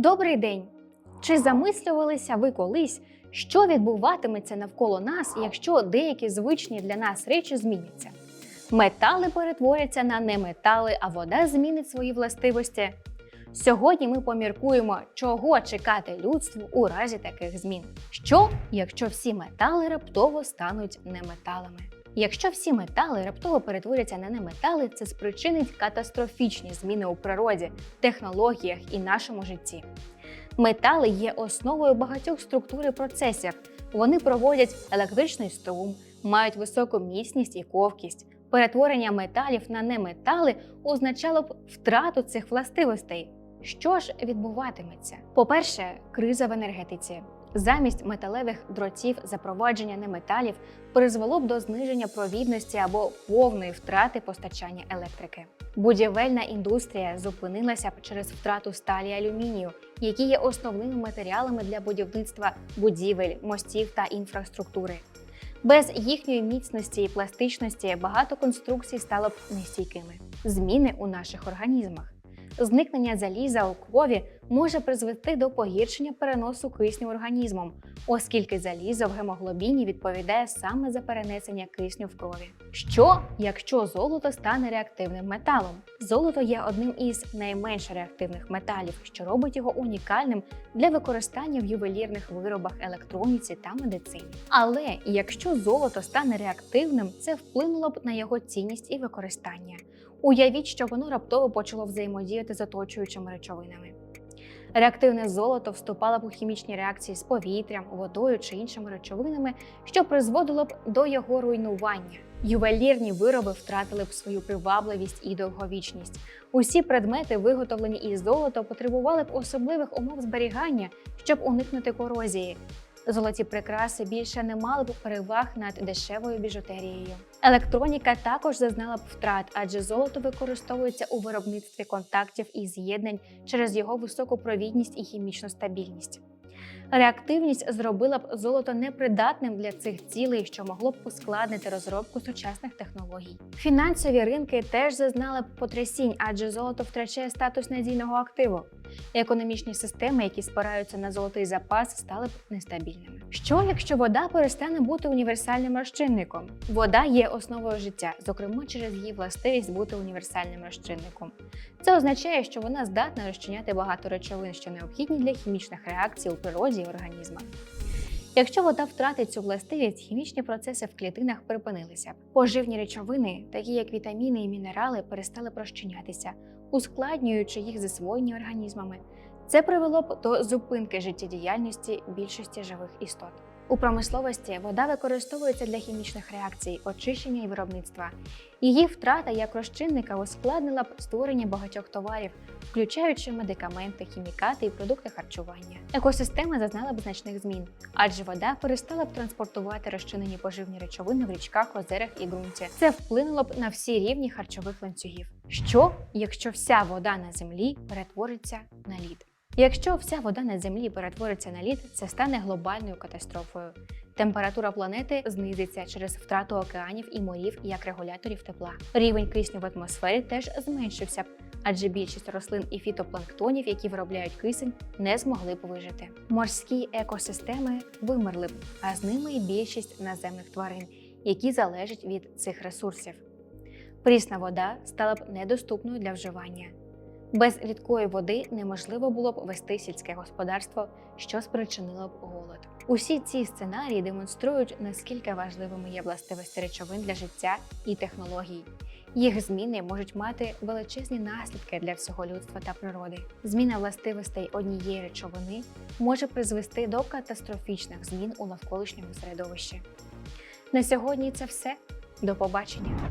Добрий день! Чи замислювалися ви колись, що відбуватиметься навколо нас, якщо деякі звичні для нас речі зміняться? Метали перетворяться на неметали, а вода змінить свої властивості. Сьогодні ми поміркуємо, чого чекати людству у разі таких змін. Що, якщо всі метали раптово стануть неметалами? Якщо всі метали раптово перетворяться на неметали, це спричинить катастрофічні зміни у природі, технологіях і нашому житті. Метали є основою багатьох структур і процесів. Вони проводять електричний струм, мають високу міцність і ковкість. Перетворення металів на неметали означало б втрату цих властивостей. Що ж відбуватиметься? По-перше, криза в енергетиці. Замість металевих дротів запровадження неметалів призвело б до зниження провідності або повної втрати постачання електрики. Будівельна індустрія зупинилася б через втрату сталі алюмінію, які є основними матеріалами для будівництва будівель, мостів та інфраструктури. Без їхньої міцності і пластичності багато конструкцій стало б нестійкими. Зміни у наших організмах. Зникнення заліза у крові може призвести до погіршення переносу кисню організмом, оскільки залізо в гемоглобіні відповідає саме за перенесення кисню в крові. Що, якщо золото стане реактивним металом? Золото є одним із найменш реактивних металів, що робить його унікальним для використання в ювелірних виробах, електроніці та медицині. Але якщо золото стане реактивним, це вплинуло б на його цінність і використання. Уявіть, що воно раптово почало взаємодіяти з оточуючими речовинами. Реактивне золото вступало б у хімічні реакції з повітрям, водою чи іншими речовинами, що призводило б до його руйнування. Ювелірні вироби втратили б свою привабливість і довговічність. Усі предмети, виготовлені із золота, потребували б особливих умов зберігання, щоб уникнути корозії. Золоті прикраси більше не мали б переваг над дешевою біжутерією. Електроніка також зазнала б втрат, адже золото використовується у виробництві контактів і з'єднань через його високу провідність і хімічну стабільність. Реактивність зробила б золото непридатним для цих цілей, що могло б ускладнити розробку сучасних технологій. Фінансові ринки теж зазнали б потрясінь, адже золото втрачає статус надійного активу. Економічні системи, які спираються на золотий запас, стали б нестабільними. Що якщо вода перестане бути універсальним розчинником? Вода є основою життя, зокрема через її властивість бути універсальним розчинником. Це означає, що вона здатна розчиняти багато речовин, що необхідні для хімічних реакцій у природі і організму. Якщо вода втратить цю властивість, хімічні процеси в клітинах припинилися. Поживні речовини, такі як вітаміни і мінерали, перестали прощинятися, ускладнюючи їх засвоєння організмами. Це привело б до зупинки життєдіяльності більшості живих істот. У промисловості вода використовується для хімічних реакцій, очищення і виробництва. Її втрата як розчинника ускладнила б створення багатьох товарів, включаючи медикаменти, хімікати і продукти харчування. Екосистема зазнала б значних змін, адже вода перестала б транспортувати розчинені поживні речовини в річках, озерах і ґрунті. Це вплинуло б на всі рівні харчових ланцюгів. Що, якщо вся вода на землі перетвориться на лід? Якщо вся вода на землі перетвориться на лід, це стане глобальною катастрофою. Температура планети знизиться через втрату океанів і морів як регуляторів тепла. Рівень кисню в атмосфері теж зменшився адже більшість рослин і фітопланктонів, які виробляють кисень, не змогли б вижити. Морські екосистеми вимерли б, а з ними і більшість наземних тварин, які залежать від цих ресурсів. Прісна вода стала б недоступною для вживання. Без рідкої води неможливо було б вести сільське господарство, що спричинило б голод. Усі ці сценарії демонструють, наскільки важливими є властивості речовин для життя і технологій. Їх зміни можуть мати величезні наслідки для всього людства та природи. Зміна властивостей однієї речовини може призвести до катастрофічних змін у навколишньому середовищі. На сьогодні це все. До побачення!